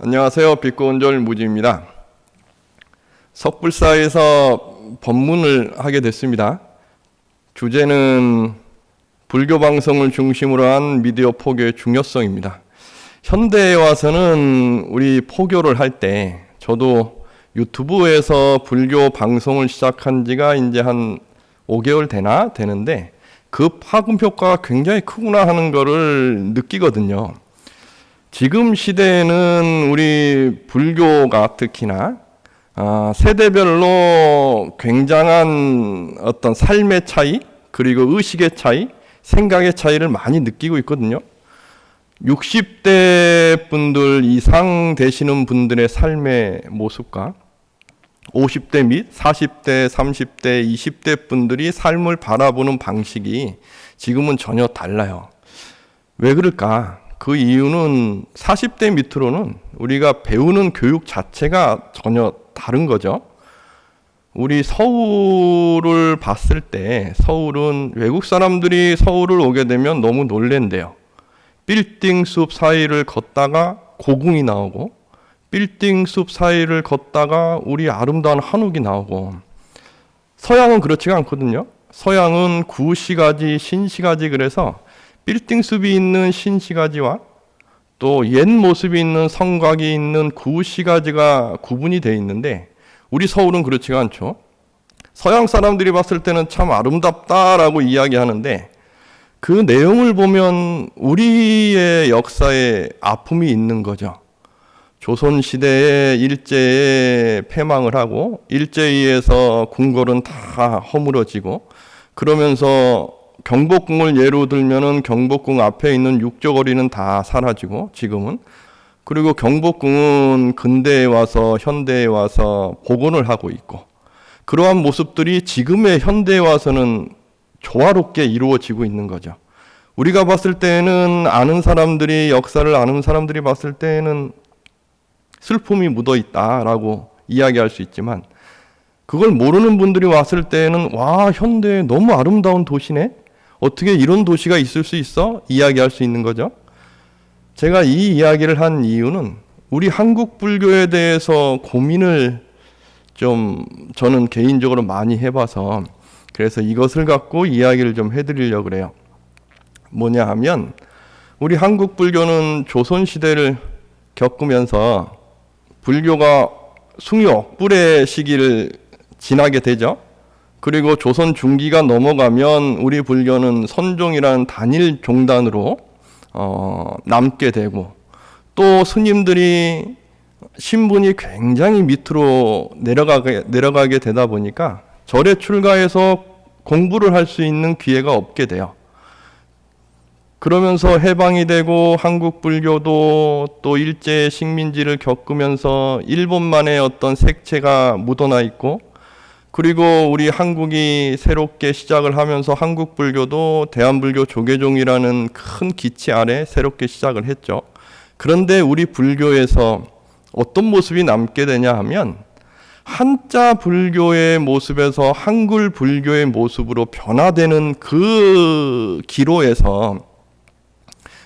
안녕하세요. 빛고온절 무지입니다. 석불사에서 법문을 하게 됐습니다. 주제는 불교 방송을 중심으로 한 미디어 포교의 중요성입니다. 현대에 와서는 우리 포교를 할 때 저도 유튜브에서 불교 방송을 시작한 지가 이제 한 5개월 되나 되는데 그 파급 효과가 굉장히 크구나 하는 거를 느끼거든요. 지금 시대에는 우리 불교가 특히나 아, 세대별로 굉장한 어떤 삶의 차이 그리고 의식의 차이, 생각의 차이를 많이 느끼고 있거든요. 60대 분들 이상 되시는 분들의 삶의 모습과 50대 및 40대, 30대, 20대 분들이 삶을 바라보는 방식이 지금은 전혀 달라요. 왜 그럴까? 그 이유는 40대 밑으로는 우리가 배우는 교육 자체가 전혀 다른 거죠. 우리 서울을 봤을 때 서울은 외국 사람들이 서울을 오게 되면 너무 놀랜대요. 빌딩 숲 사이를 걷다가 고궁이 나오고 빌딩 숲 사이를 걷다가 우리 아름다운 한옥이 나오고 서양은 그렇지가 않거든요. 서양은 구시가지, 신시가지 그래서 빌딩 숲이 있는 신시가지와 또 옛 모습이 있는 성곽이 있는 구시가지가 구분이 되어 있는데 우리 서울은 그렇지가 않죠. 서양 사람들이 봤을 때는 참 아름답다라고 이야기하는데 그 내용을 보면 우리의 역사에 아픔이 있는 거죠. 조선 시대에 일제에 패망을 하고 일제에 의해서 궁궐은 다 허물어지고 그러면서 경복궁을 예로 들면은 경복궁 앞에 있는 육조거리는 다 사라지고 지금은. 그리고 경복궁은 근대에 와서 현대에 와서 복원을 하고 있고. 그러한 모습들이 지금의 현대에 와서는 조화롭게 이루어지고 있는 거죠. 우리가 봤을 때는 아는 사람들이 역사를 아는 사람들이 봤을 때는 슬픔이 묻어 있다라고 이야기할 수 있지만 그걸 모르는 분들이 왔을 때는 와 현대 너무 아름다운 도시네 어떻게 이런 도시가 있을 수 있어 이야기할 수 있는 거죠. 제가 이 이야기를 한 이유는 우리 한국 불교에 대해서 고민을 좀 저는 개인적으로 많이 해봐서 그래서 이것을 갖고 이야기를 좀 해드리려고 그래요. 뭐냐 하면 우리 한국 불교는 조선 시대를 겪으면서 불교가 숭욕 불의 시기를 지나게 되죠. 그리고 조선 중기가 넘어가면 우리 불교는 선종이라는 단일 종단으로 어, 남게 되고 또 스님들이 신분이 굉장히 밑으로 내려가게 내려가게 되다 보니까 절에 출가해서 공부를 할 수 있는 기회가 없게 돼요. 그러면서 해방이 되고 한국 불교도 또 일제 식민지를 겪으면서 일본만의 어떤 색채가 묻어나 있고 그리고 우리 한국이 새롭게 시작을 하면서 한국 불교도 대한불교 조계종이라는 큰 기치 아래 새롭게 시작을 했죠. 그런데 우리 불교에서 어떤 모습이 남게 되냐 하면 한자 불교의 모습에서 한글 불교의 모습으로 변화되는 그 기로에서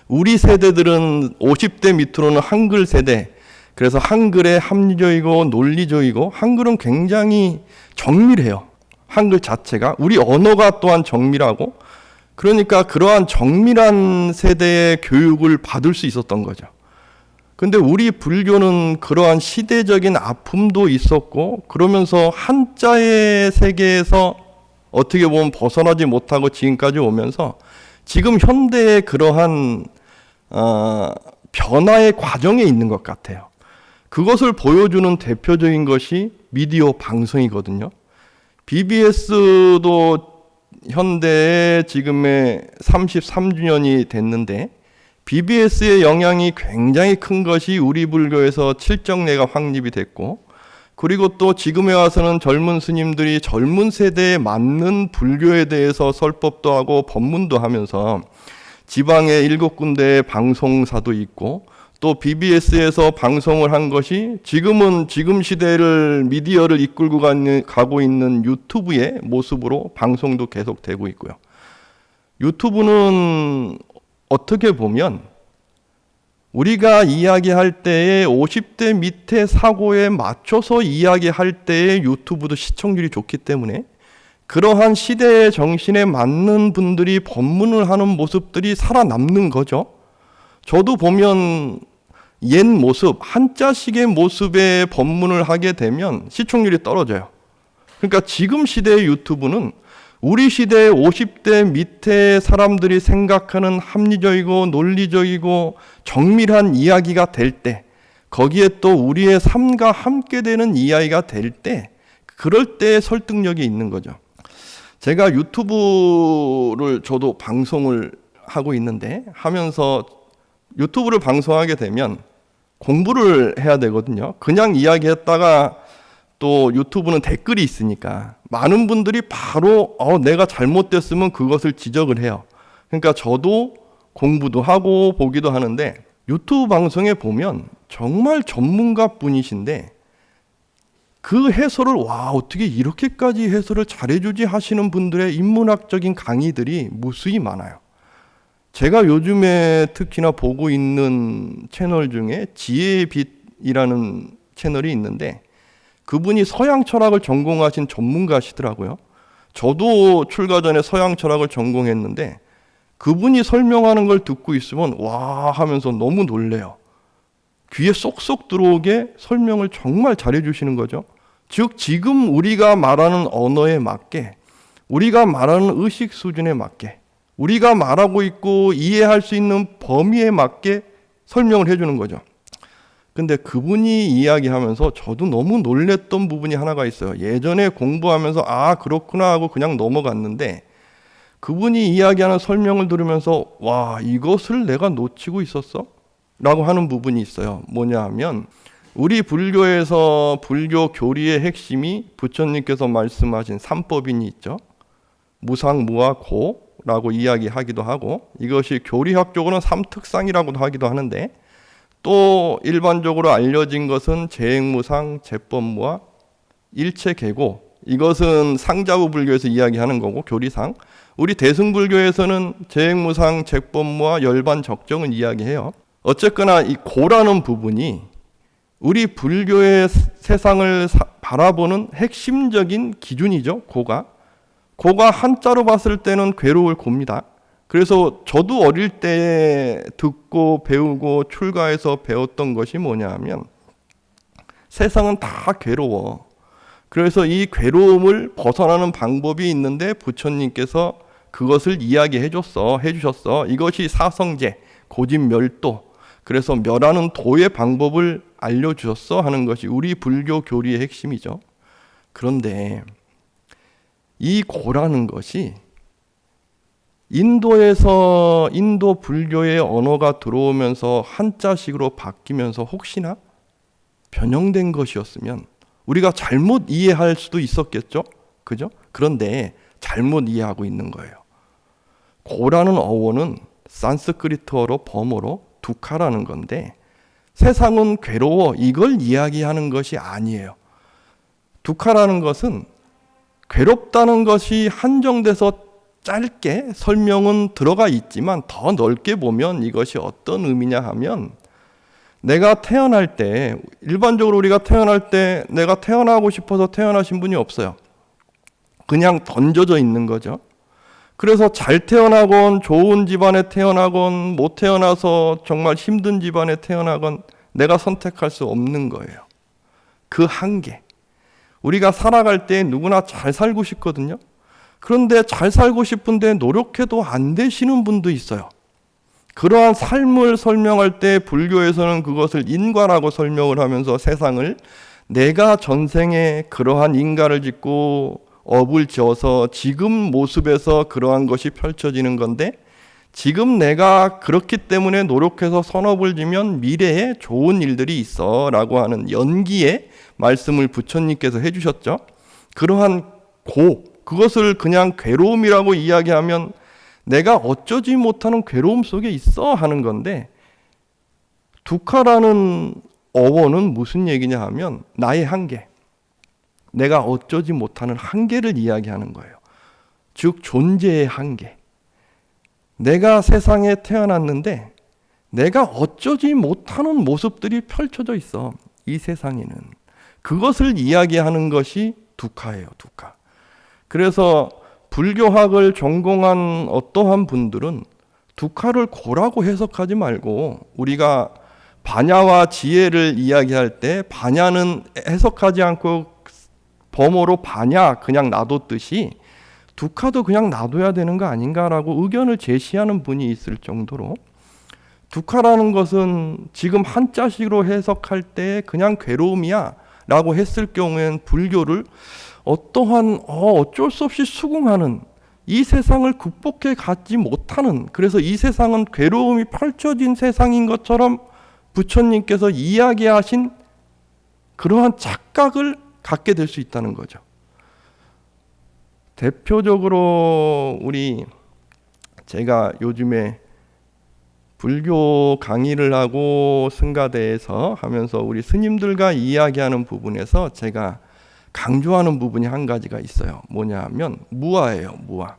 우리 세대들은 50대 밑으로는 한글 세대, 그래서 한글의 합리적이고 논리적이고 한글은 굉장히 정밀해요. 한글 자체가 우리 언어가 또한 정밀하고 그러니까 그러한 정밀한 세대의 교육을 받을 수 있었던 거죠. 근데 우리 불교는 그러한 시대적인 아픔도 있었고 그러면서 한자의 세계에서 어떻게 보면 벗어나지 못하고 지금까지 오면서 지금 현대의 그러한 어, 변화의 과정에 있는 것 같아요. 그것을 보여주는 대표적인 것이 미디어 방송이거든요. BBS도 현대에 지금의 33주년이 됐는데 BBS의 영향이 굉장히 큰 것이 우리 불교에서 칠정례가 확립이 됐고 그리고 또 지금에 와서는 젊은 스님들이 젊은 세대에 맞는 불교에 대해서 설법도 하고 법문도 하면서 지방에 일곱 군데의 방송사도 있고 또 BBS에서 방송을 한 것이 지금은 지금 시대를 미디어를 이끌고 가고 있는 유튜브의 모습으로 방송도 계속 되고 있고요. 유튜브는 어떻게 보면 우리가 이야기할 때에 50대 밑에 사고에 맞춰서 이야기할 때에 유튜브도 시청률이 좋기 때문에 그러한 시대의 정신에 맞는 분들이 법문을 하는 모습들이 살아남는 거죠. 저도 보면 옛 모습, 한자식의 모습의 법문을 하게 되면 시청률이 떨어져요. 그러니까 지금 시대의 유튜브는 우리 시대의 50대 밑에 사람들이 생각하는 합리적이고 논리적이고 정밀한 이야기가 될 때, 거기에 또 우리의 삶과 함께 되는 이야기가 될 때, 그럴 때 설득력이 있는 거죠. 제가 유튜브를 저도 방송을 하고 있는데 하면서 유튜브를 방송하게 되면 공부를 해야 되거든요. 그냥 이야기했다가 또 유튜브는 댓글이 있으니까 많은 분들이 바로 어, 내가 잘못됐으면 그것을 지적을 해요. 그러니까 저도 공부도 하고 보기도 하는데 유튜브 방송에 보면 정말 전문가 분이신데 그 해설을 와 어떻게 이렇게까지 해설을 잘해주지 하시는 분들의 인문학적인 강의들이 무수히 많아요. 제가 요즘에 특히나 보고 있는 채널 중에 지혜의 빛이라는 채널이 있는데 그분이 서양 철학을 전공하신 전문가시더라고요. 저도 출가 전에 서양 철학을 전공했는데 그분이 설명하는 걸 듣고 있으면 와 하면서 너무 놀래요. 귀에 쏙쏙 들어오게 설명을 정말 잘해 주시는 거죠. 즉 지금 우리가 말하는 언어에 맞게 우리가 말하는 의식 수준에 맞게 우리가 말하고 있고 이해할 수 있는 범위에 맞게 설명을 해 주는 거죠. 근데 그분이 이야기하면서 저도 너무 놀랬던 부분이 하나가 있어요. 예전에 공부하면서 아, 그렇구나 하고 그냥 넘어갔는데 그분이 이야기하는 설명을 들으면서 와, 이것을 내가 놓치고 있었어? 라고 하는 부분이 있어요. 뭐냐 하면 우리 불교에서 불교 교리의 핵심이 부처님께서 말씀하신 삼법인이 있죠. 무상, 무아, 고 라고 이야기하기도 하고 이것이 교리학적으로는 삼특상이라고도 하기도 하는데 또 일반적으로 알려진 것은 재행무상, 재법무와 일체계고 이것은 상자부 불교에서 이야기하는 거고 교리상 우리 대승불교에서는 재행무상, 재법무와 열반 적정은 이야기해요. 어쨌거나 이 고라는 부분이 우리 불교의 세상을 바라보는 핵심적인 기준이죠. 고가. 고가 한자로 봤을 때는 괴로울 고입니다. 그래서 저도 어릴 때 듣고 배우고 출가해서 배웠던 것이 뭐냐 하면 세상은 다 괴로워. 그래서 이 괴로움을 벗어나는 방법이 있는데 부처님께서 그것을 이야기해 줬어. 해 주셨어. 이것이 사성제, 고집멸도. 그래서 멸하는 도의 방법을 알려 주셨어 하는 것이 우리 불교 교리의 핵심이죠. 그런데 이 고라는 것이 인도에서 인도 불교의 언어가 들어오면서 한자식으로 바뀌면서 혹시나 변형된 것이었으면 우리가 잘못 이해할 수도 있었겠죠? 그죠? 그런데 잘못 이해하고 있는 거예요. 고라는 어원은 산스크리트어로 범어로 두카라는 건데 세상은 괴로워 이걸 이야기하는 것이 아니에요. 두카라는 것은 괴롭다는 것이 한정돼서 짧게 설명은 들어가 있지만 더 넓게 보면 이것이 어떤 의미냐 하면 내가 태어날 때 일반적으로 우리가 태어날 때 내가 태어나고 싶어서 태어나신 분이 없어요. 그냥 던져져 있는 거죠. 그래서 잘 태어나건 좋은 집안에 태어나건 못 태어나서 정말 힘든 집안에 태어나건 내가 선택할 수 없는 거예요. 그 한계. 우리가 살아갈 때 누구나 잘 살고 싶거든요. 그런데 잘 살고 싶은데 노력해도 안 되시는 분도 있어요. 그러한 삶을 설명할 때 불교에서는 그것을 인과라고 설명을 하면서 세상을 내가 전생에 그러한 인가를 짓고 업을 지어서 지금 모습에서 그러한 것이 펼쳐지는 건데 지금 내가 그렇기 때문에 노력해서 선업을 지면 미래에 좋은 일들이 있어 라고 하는 연기의 말씀을 부처님께서 해주셨죠. 그러한 고, 그것을 그냥 괴로움이라고 이야기하면 내가 어쩌지 못하는 괴로움 속에 있어 하는 건데 두카라는 어원은 무슨 얘기냐 하면 나의 한계. 내가 어쩌지 못하는 한계를 이야기하는 거예요. 즉 존재의 한계. 내가 세상에 태어났는데 내가 어쩌지 못하는 모습들이 펼쳐져 있어. 이 세상에는. 그것을 이야기하는 것이 두카예요, 두카. 그래서 불교학을 전공한 어떠한 분들은 두카를 고라고 해석하지 말고 우리가 반야와 지혜를 이야기할 때 반야는 해석하지 않고 범어로 반야 그냥 놔뒀듯이 두카도 그냥 놔둬야 되는 거 아닌가라고 의견을 제시하는 분이 있을 정도로 두카라는 것은 지금 한자식으로 해석할 때 그냥 괴로움이야 라고 했을 경우엔 불교를 어떠한 어, 어쩔 수 없이 수긍하는 이 세상을 극복해 가지 못하는 그래서 이 세상은 괴로움이 펼쳐진 세상인 것처럼 부처님께서 이야기하신 그러한 착각을 갖게 될 수 있다는 거죠. 대표적으로 우리 제가 요즘에 불교 강의를 하고 승가대에서 하면서 우리 스님들과 이야기하는 부분에서 제가 강조하는 부분이 한 가지가 있어요. 뭐냐면 무아예요. 무아.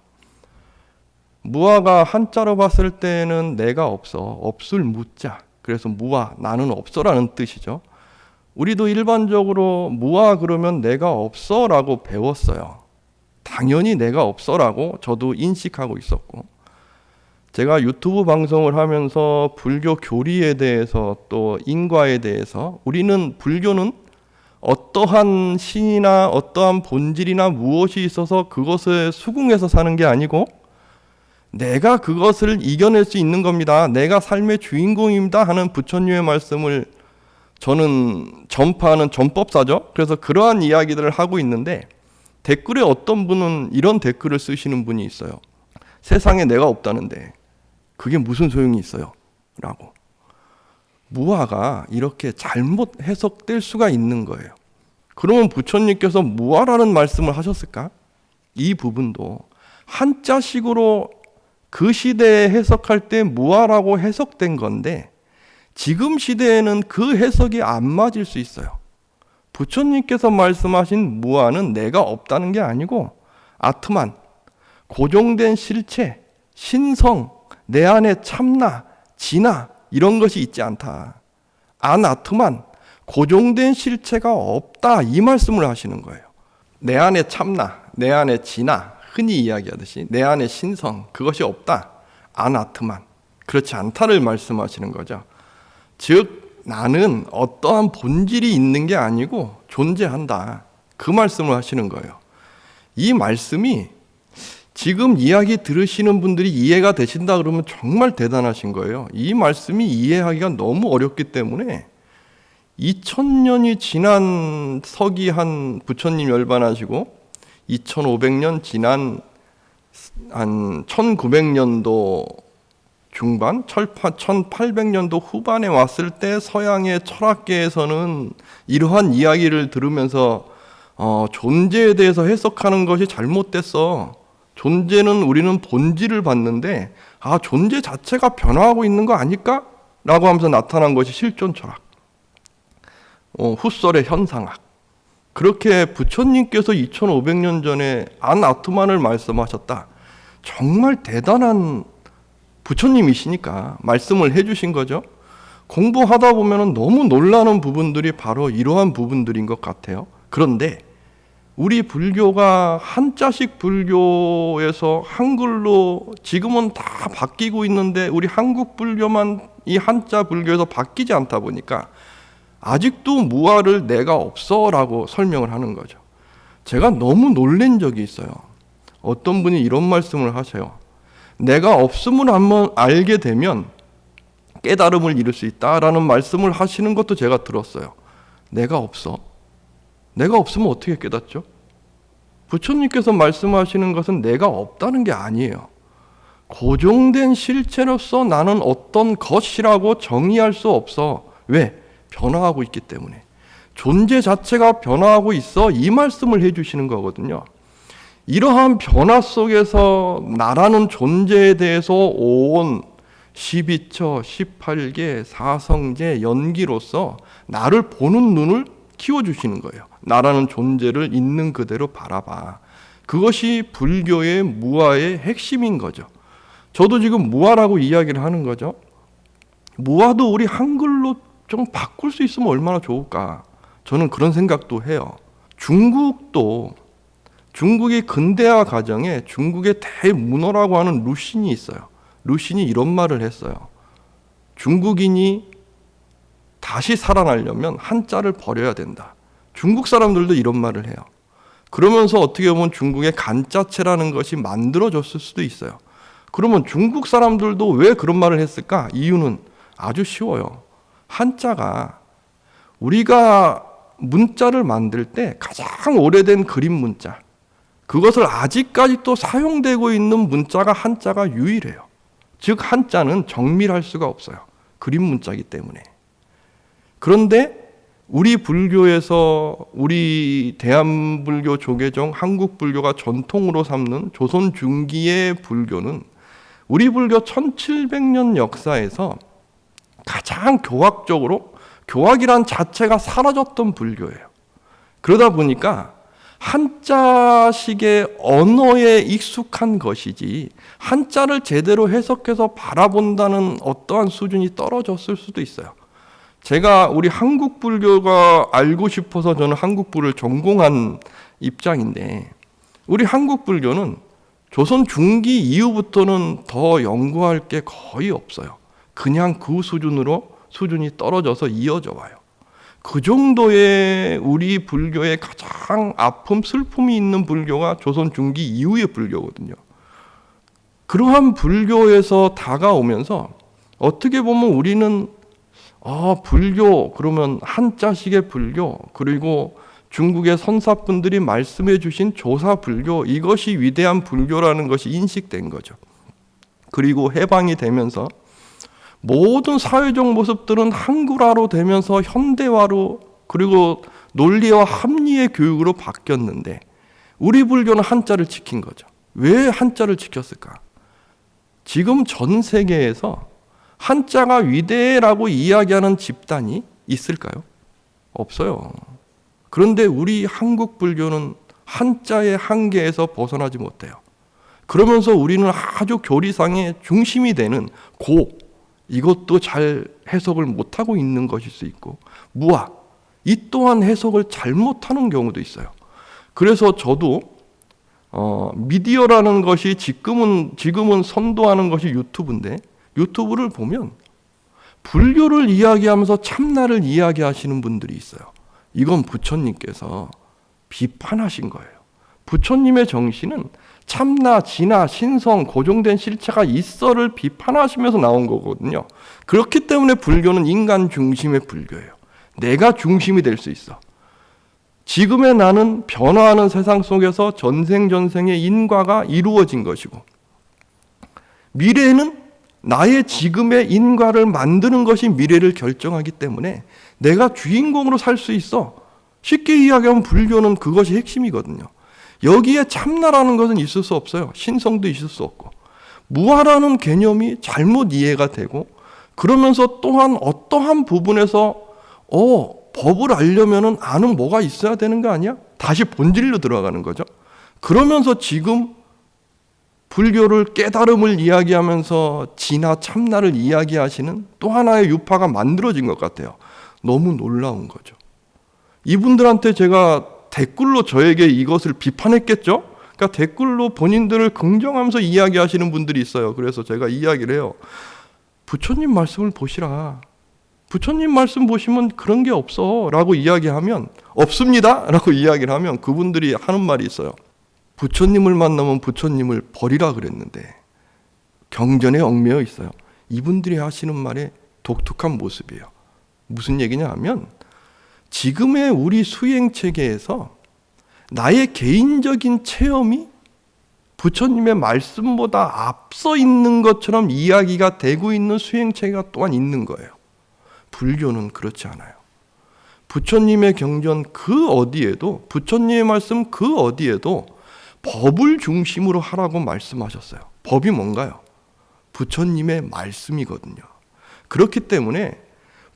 무아가 한자로 봤을 때는 내가 없어. 없을 무자. 그래서 무아 나는 없어라는 뜻이죠. 우리도 일반적으로 무아 그러면 내가 없어라고 배웠어요. 당연히 내가 없어라고 저도 인식하고 있었고 제가 유튜브 방송을 하면서 불교 교리에 대해서 또 인과에 대해서 우리는 불교는 어떠한 신이나 어떠한 본질이나 무엇이 있어서 그것을 수긍해서 사는 게 아니고 내가 그것을 이겨낼 수 있는 겁니다. 내가 삶의 주인공입니다 하는 부처님의 말씀을 저는 전파하는 전법사죠. 그래서 그러한 이야기들을 하고 있는데 댓글에 어떤 분은 이런 댓글을 쓰시는 분이 있어요. 세상에 내가 없다는데 그게 무슨 소용이 있어요? 라고. 무아가 이렇게 잘못 해석될 수가 있는 거예요. 그러면 부처님께서 무아라는 말씀을 하셨을까? 이 부분도 한자식으로 그 시대에 해석할 때 무아라고 해석된 건데 지금 시대에는 그 해석이 안 맞을 수 있어요. 부처님께서 말씀하신 무아는 내가 없다는 게 아니고 아트만, 고정된 실체, 신성, 내 안에 참나, 진나 이런 것이 있지 않다. 아나트만, 고정된 실체가 없다 이 말씀을 하시는 거예요. 내 안에 참나, 내 안에 진나 흔히 이야기하듯이 내 안에 신성 그것이 없다. 아나트만 그렇지 않다를 말씀하시는 거죠. 즉 나는 어떠한 본질이 있는 게 아니고 존재한다. 그 말씀을 하시는 거예요. 이 말씀이 지금 이야기 들으시는 분들이 이해가 되신다 그러면 정말 대단하신 거예요. 이 말씀이 이해하기가 너무 어렵기 때문에 2000년이 지난 서기 한 부처님 열반하시고 2500년 지난 한 1900년도 중반, 1800년도 후반에 왔을 때 서양의 철학계에서는 이러한 이야기를 들으면서 어, 존재에 대해서 해석하는 것이 잘못됐어. 존재는 우리는 본질을 봤는데 아 존재 자체가 변화하고 있는 거 아닐까? 라고 하면서 나타난 것이 실존 철학. 어, 후설의 현상학. 그렇게 부처님께서 2500년 전에 안 아트만을 말씀하셨다. 정말 대단한 부처님이시니까 말씀을 해주신 거죠. 공부하다 보면 너무 놀라는 부분들이 바로 이러한 부분들인 것 같아요. 그런데 우리 불교가 한자식 불교에서 한글로 지금은 다 바뀌고 있는데 우리 한국 불교만 이 한자 불교에서 바뀌지 않다 보니까 아직도 무아를 내가 없어라고 설명을 하는 거죠. 제가 너무 놀란 적이 있어요. 어떤 분이 이런 말씀을 하세요. 내가 없음을 한번 알게 되면 깨달음을 이룰 수 있다라는 말씀을 하시는 것도 제가 들었어요. 내가 없어. 내가 없으면 어떻게 깨닫죠? 부처님께서 말씀하시는 것은 내가 없다는 게 아니에요. 고정된 실체로서 나는 어떤 것이라고 정의할 수 없어. 왜? 변화하고 있기 때문에. 존재 자체가 변화하고 있어. 이 말씀을 해주시는 거거든요. 이러한 변화 속에서 나라는 존재에 대해서 온 12처, 18개, 사성제, 연기로서 나를 보는 눈을 키워주시는 거예요. 나라는 존재를 있는 그대로 바라봐. 그것이 불교의 무아의 핵심인 거죠. 저도 지금 무아라고 이야기를 하는 거죠. 무화도 우리 한글로 좀 바꿀 수 있으면 얼마나 좋을까? 저는 그런 생각도 해요. 중국도 중국의 근대화 과정에 중국의 대문어라고 하는 루신이 있어요. 루신이 이런 말을 했어요. 중국인이 다시 살아나려면 한자를 버려야 된다. 중국 사람들도 이런 말을 해요. 그러면서 어떻게 보면 중국의 간자체라는 것이 만들어졌을 수도 있어요. 그러면 중국 사람들도 왜 그런 말을 했을까? 이유는 아주 쉬워요. 한자가 우리가 문자를 만들 때 가장 오래된 그림 문자, 그것을 아직까지 또 사용되고 있는 문자가 한자가 유일해요. 즉, 한자는 정밀할 수가 없어요. 그림 문자이기 때문에. 그런데 우리 불교에서 우리 대한불교 조계종 한국 불교가 전통으로 삼는 조선 중기의 불교는 우리 불교 1700년 역사에서 가장 교학적으로 교학이란 자체가 사라졌던 불교예요. 그러다 보니까 한자식의 언어에 익숙한 것이지 한자를 제대로 해석해서 바라본다는 어떠한 수준이 떨어졌을 수도 있어요. 제가 우리 한국 불교가 알고 싶어서 저는 한국 불을 전공한 입장인데 우리 한국 불교는 조선 중기 이후부터는 더 연구할 게 거의 없어요. 그냥 그 수준으로 수준이 떨어져서 이어져 와요. 그 정도의 우리 불교의 가장 아픔, 슬픔이 있는 불교가 조선 중기 이후의 불교거든요. 그러한 불교에서 다가오면서 어떻게 보면 우리는 아, 불교, 그러면 한자식의 불교, 그리고 중국의 선사분들이 말씀해 주신 조사 불교, 이것이 위대한 불교라는 것이 인식된 거죠. 그리고 해방이 되면서 모든 사회적 모습들은 한글화로 되면서 현대화로 그리고 논리와 합리의 교육으로 바뀌었는데 우리 불교는 한자를 지킨 거죠. 왜 한자를 지켰을까? 지금 전 세계에서 한자가 위대라고 이야기하는 집단이 있을까요? 없어요. 그런데 우리 한국 불교는 한자의 한계에서 벗어나지 못해요. 그러면서 우리는 아주 교리상의 중심이 되는 고, 이것도 잘 해석을 못하고 있는 것일 수 있고, 무아, 이 또한 해석을 잘못하는 경우도 있어요. 그래서 저도 어, 미디어라는 것이 지금은 지금은 선도하는 것이 유튜브인데 유튜브를 보면 불교를 이야기하면서 참나를 이야기하시는 분들이 있어요. 이건 부처님께서 비판하신 거예요. 부처님의 정신은 참나, 진화, 신성, 고정된 실체가 있어를 비판하시면서 나온 거거든요. 그렇기 때문에 불교는 인간 중심의 불교예요. 내가 중심이 될 수 있어. 지금의 나는 변화하는 세상 속에서 전생전생의 인과가 이루어진 것이고, 미래에는 나의 지금의 인과를 만드는 것이 미래를 결정하기 때문에 내가 주인공으로 살 수 있어. 쉽게 이야기하면 불교는 그것이 핵심이거든요. 여기에 참나라는 것은 있을 수 없어요. 신성도 있을 수 없고. 무아라는 개념이 잘못 이해가 되고 그러면서 또한 어떠한 부분에서 어, 법을 알려면은 아는 뭐가 있어야 되는 거 아니야? 다시 본질로 들어가는 거죠. 그러면서 지금 불교를 깨달음을 이야기하면서 진화 참나를 이야기하시는 또 하나의 유파가 만들어진 것 같아요. 너무 놀라운 거죠. 이분들한테 제가 댓글로 저에게 이것을 비판했겠죠? 그러니까 댓글로 본인들을 긍정하면서 이야기하시는 분들이 있어요. 그래서 제가 이야기를 해요. 부처님 말씀을 보시라. 부처님 말씀 보시면 그런 게 없어. 라고 이야기하면, 없습니다. 라고 이야기를 하면 그분들이 하는 말이 있어요. 부처님을 만나면 부처님을 버리라 그랬는데 경전에 얽매여 있어요. 이분들이 하시는 말에 독특한 모습이에요. 무슨 얘기냐 하면 지금의 우리 수행 체계에서 나의 개인적인 체험이 부처님의 말씀보다 앞서 있는 것처럼 이야기가 되고 있는 수행 체계가 또한 있는 거예요. 불교는 그렇지 않아요. 부처님의 경전 그 어디에도 부처님의 말씀 그 어디에도 법을 중심으로 하라고 말씀하셨어요. 법이 뭔가요? 부처님의 말씀이거든요. 그렇기 때문에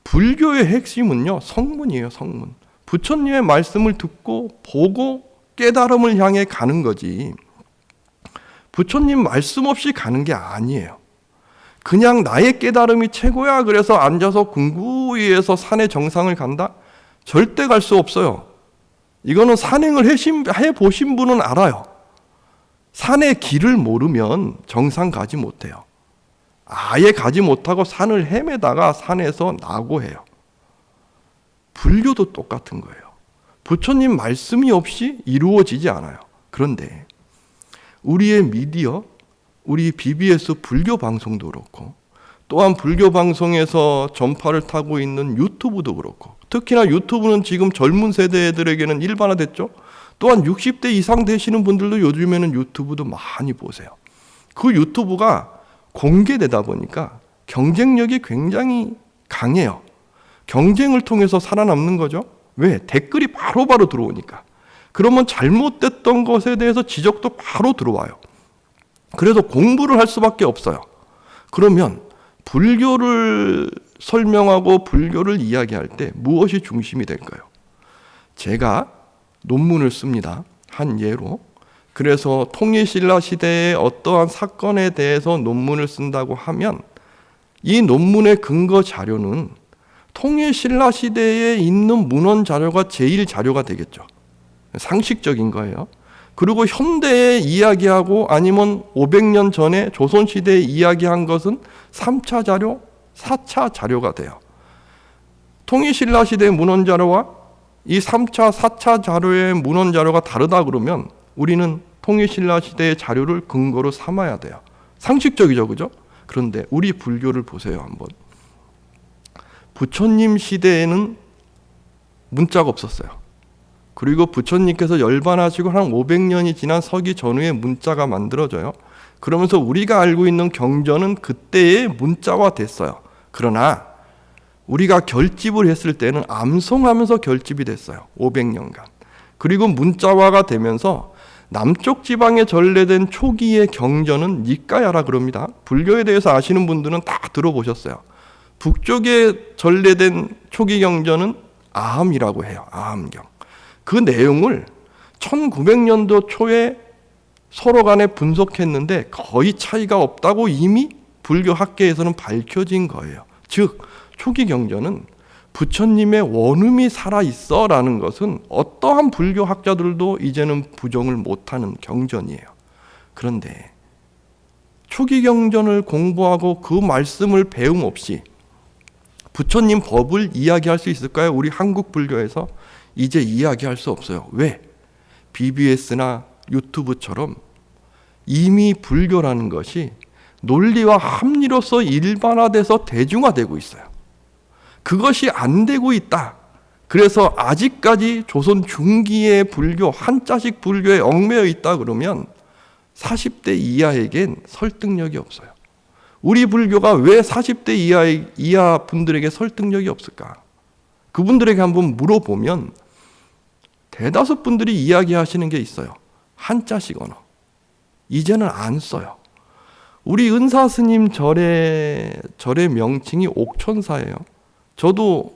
불교의 핵심은요, 성문이에요, 성문. 부처님의 말씀을 듣고 보고 깨달음을 향해 가는 거지. 부처님 말씀 없이 가는 게 아니에요. 그냥 나의 깨달음이 최고야. 그래서 앉아서 궁구히 해서 산의 정상을 간다? 절대 갈 수 없어요. 이거는 산행을 해 보신 분은 알아요. 산의 길을 모르면 정상 가지 못해요. 아예 가지 못하고 산을 헤매다가 산에서 나고 해요. 불교도 똑같은 거예요. 부처님 말씀이 없이 이루어지지 않아요. 그런데 우리의 미디어, 우리 BBS 불교 방송도 그렇고 또한 불교 방송에서 전파를 타고 있는 유튜브도 그렇고 특히나 유튜브는 지금 젊은 세대들에게는 일반화됐죠. 또한 60대 이상 되시는 분들도 요즘에는 유튜브도 많이 보세요. 그 유튜브가 공개되다 보니까 경쟁력이 굉장히 강해요. 경쟁을 통해서 살아남는 거죠. 왜? 댓글이 바로바로 바로 들어오니까. 그러면 잘못됐던 것에 대해서 지적도 바로 들어와요. 그래서 공부를 할 수밖에 없어요. 그러면 불교를 설명하고 불교를 이야기할 때 무엇이 중심이 될까요? 제가 논문을 씁니다. 한 예로. 그래서 통일신라 시대의 어떠한 사건에 대해서 논문을 쓴다고 하면 이 논문의 근거 자료는 통일신라 시대에 있는 문헌 자료가 제일 자료가 되겠죠. 상식적인 거예요. 그리고 현대에 이야기하고 아니면 500년 전에 조선시대에 이야기한 것은 3차 자료, 4차 자료가 돼요. 통일신라 시대 문헌 자료와 이 3차, 4차 자료의 문헌 자료가 다르다 그러면 우리는 통일신라 시대의 자료를 근거로 삼아야 돼요. 상식적이죠, 그죠? 그런데 우리 불교를 보세요, 한번. 부처님 시대에는 문자가 없었어요. 그리고 부처님께서 열반하시고 한 500년이 지난 서기 전후에 문자가 만들어져요. 그러면서 우리가 알고 있는 경전은 그때의 문자화 됐어요. 그러나 우리가 결집을 했을 때는 암송하면서 결집이 됐어요. 500년간. 그리고 문자화가 되면서 남쪽 지방에 전래된 초기의 경전은 니까야라 그럽니다. 불교에 대해서 아시는 분들은 다 들어보셨어요. 북쪽에 전래된 초기 경전은 아함이라고 해요. 아함경. 그 내용을 1900년도 초에 서로 간에 분석했는데 거의 차이가 없다고 이미 불교 학계에서는 밝혀진 거예요. 즉, 초기 경전은 부처님의 원음이 살아있어라는 것은 어떠한 불교 학자들도 이제는 부정을 못하는 경전이에요. 그런데 초기 경전을 공부하고 그 말씀을 배움 없이 부처님 법을 이야기할 수 있을까요? 우리 한국 불교에서 이제 이야기할 수 없어요. 왜? BBS나 유튜브처럼 이미 불교라는 것이 논리와 합리로서 일반화돼서 대중화되고 있어요. 그것이 안 되고 있다. 그래서 아직까지 조선 중기의 불교, 한자식 불교에 얽매여 있다 그러면 40대 이하에겐 설득력이 없어요. 우리 불교가 왜 40대 이하, 이하 분들에게 설득력이 없을까? 그분들에게 한번 물어보면 대다수 분들이 이야기하시는 게 있어요. 한자식 언어. 이제는 안 써요. 우리 은사 스님 절의 절의 명칭이 옥천사예요. 저도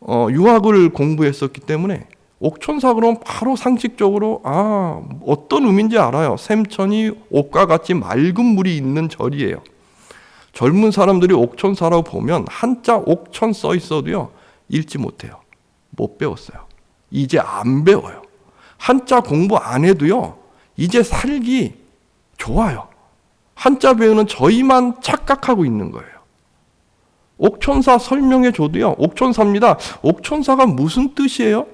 어, 유학을 공부했었기 때문에 옥천사 그러면 바로 상식적으로 아 어떤 의미인지 알아요. 샘천이 옥과 같이 맑은 물이 있는 절이에요. 젊은 사람들이 옥천사라고 보면 한자 옥천 써 있어도요 읽지 못해요. 못 배웠어요. 이제 안 배워요. 한자 공부 안 해도요, 이제 살기 좋아요. 한자 배우는 저희만 착각하고 있는 거예요. 옥천사 설명해 줘도요, 옥천사입니다. 옥천사가 무슨 뜻이에요?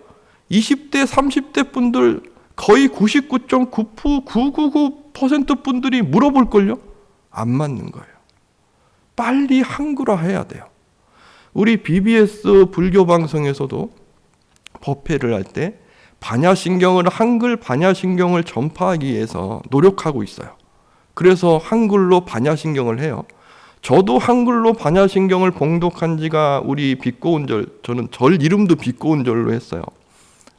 20대, 30대 분들 거의 99.999% 분들이 물어볼걸요? 안 맞는 거예요. 빨리 한글화 해야 돼요. 우리 BBS 불교 방송에서도 법회를 할 때 반야신경을 한글 반야신경을 전파하기 위해서 노력하고 있어요. 그래서 한글로 반야신경을 해요. 저도 한글로 반야신경을 봉독한 지가 우리 빛고운절 저는 절 이름도 빛고운절로 했어요.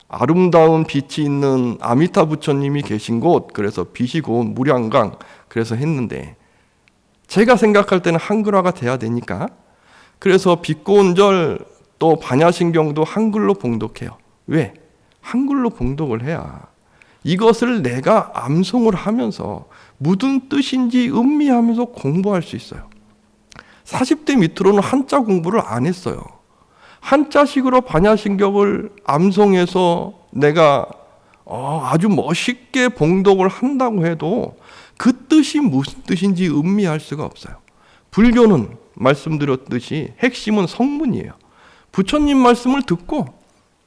아름다운 빛이 있는 아미타 부처님이 계신 곳 그래서 빛이 고운 무량강 그래서 했는데 제가 생각할 때는 한글화가 돼야 되니까 그래서 빛고운절 또 반야신경도 한글로 봉독해요. 왜? 한글로 봉독을 해야 이것을 내가 암송을 하면서 무슨 뜻인지 음미하면서 공부할 수 있어요. 40대 밑으로는 한자 공부를 안 했어요. 한자식으로 반야신경을 암송해서 내가 어, 아주 멋있게 봉독을 한다고 해도 그 뜻이 무슨 뜻인지 음미할 수가 없어요. 불교는 말씀드렸듯이 핵심은 성문이에요. 부처님 말씀을 듣고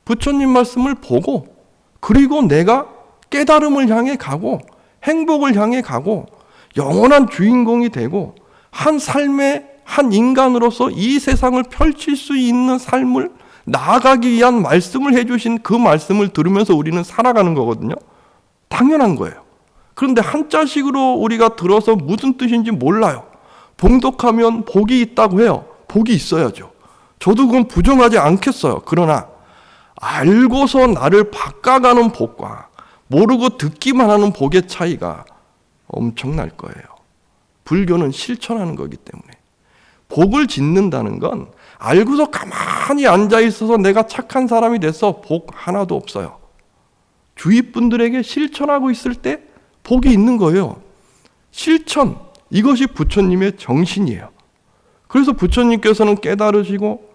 부처님 말씀을 보고 그리고 내가 깨달음을 향해 가고 행복을 향해 가고 영원한 주인공이 되고 한 삶의 한 인간으로서 이 세상을 펼칠 수 있는 삶을 나아가기 위한 말씀을 해주신 그 말씀을 들으면서 우리는 살아가는 거거든요. 당연한 거예요. 그런데 한자식으로 우리가 들어서 무슨 뜻인지 몰라요. 봉독하면 복이 있다고 해요. 복이 있어야죠. 저도 그건 부정하지 않겠어요. 그러나 알고서 나를 바꿔가는 복과 모르고 듣기만 하는 복의 차이가 엄청날 거예요. 불교는 실천하는 거기 때문에. 복을 짓는다는 건 알고서 가만히 앉아 있어서 내가 착한 사람이 돼서 복 하나도 없어요. 주위 분들에게 실천하고 있을 때 복이 있는 거예요. 실천 이것이 부처님의 정신이에요. 그래서 부처님께서는 깨달으시고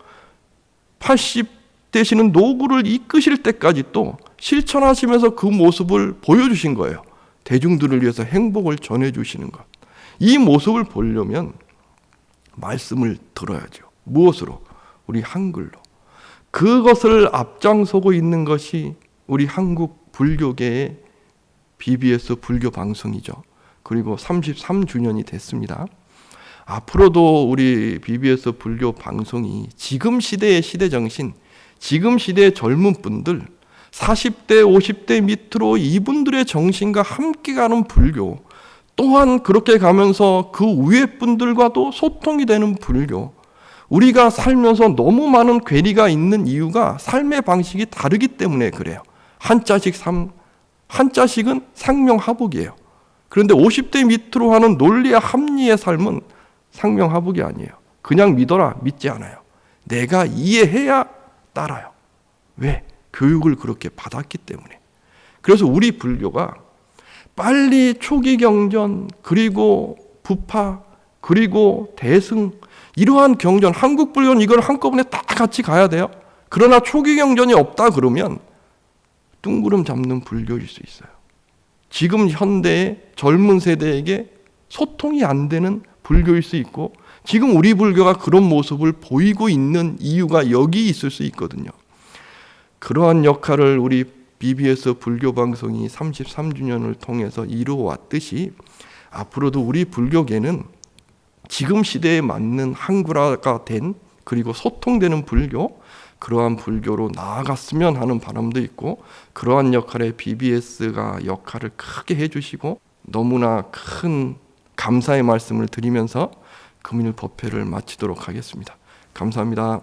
80 되시는 노구를 이끄실 때까지 또 실천하시면서 그 모습을 보여주신 거예요. 대중들을 위해서 행복을 전해주시는 것. 이 모습을 보려면 말씀을 들어야죠. 무엇으로? 우리 한글로. 그것을 앞장서고 있는 것이 우리 한국 불교계의 BBS 불교 방송이죠. 그리고 33주년이 됐습니다. 앞으로도 우리 BBS 불교 방송이 지금 시대의 시대 정신, 지금 시대의 젊은 분들, 40대, 50대 밑으로 이분들의 정신과 함께 가는 불교, 또한 그렇게 가면서 그 위에 분들과도 소통이 되는 불교. 우리가 살면서 너무 많은 괴리가 있는 이유가 삶의 방식이 다르기 때문에 그래요. 한자식 삶, 한자식은 상명하복이에요. 그런데 50대 밑으로 하는 논리와 합리의 삶은 상명하복이 아니에요. 그냥 믿어라, 믿지 않아요. 내가 이해해야 따라요. 왜? 교육을 그렇게 받았기 때문에. 그래서 우리 불교가 빨리 초기 경전, 그리고 부파, 그리고 대승, 이러한 경전, 한국 불교는 이걸 한꺼번에 다 같이 가야 돼요. 그러나 초기 경전이 없다 그러면 뚱구름 잡는 불교일 수 있어요. 지금 현대의 젊은 세대에게 소통이 안 되는 불교일 수 있고 지금 우리 불교가 그런 모습을 보이고 있는 이유가 여기 있을 수 있거든요. 그러한 역할을 우리 BBS 불교 방송이 33주년을 통해서 이루어 왔듯이 앞으로도 우리 불교계는 지금 시대에 맞는 한글화가 된 그리고 소통되는 불교 그러한 불교로 나아갔으면 하는 바람도 있고 그러한 역할에 BBS가 역할을 크게 해주시고 너무나 큰 감사의 말씀을 드리면서 금일 법회를 마치도록 하겠습니다. 감사합니다.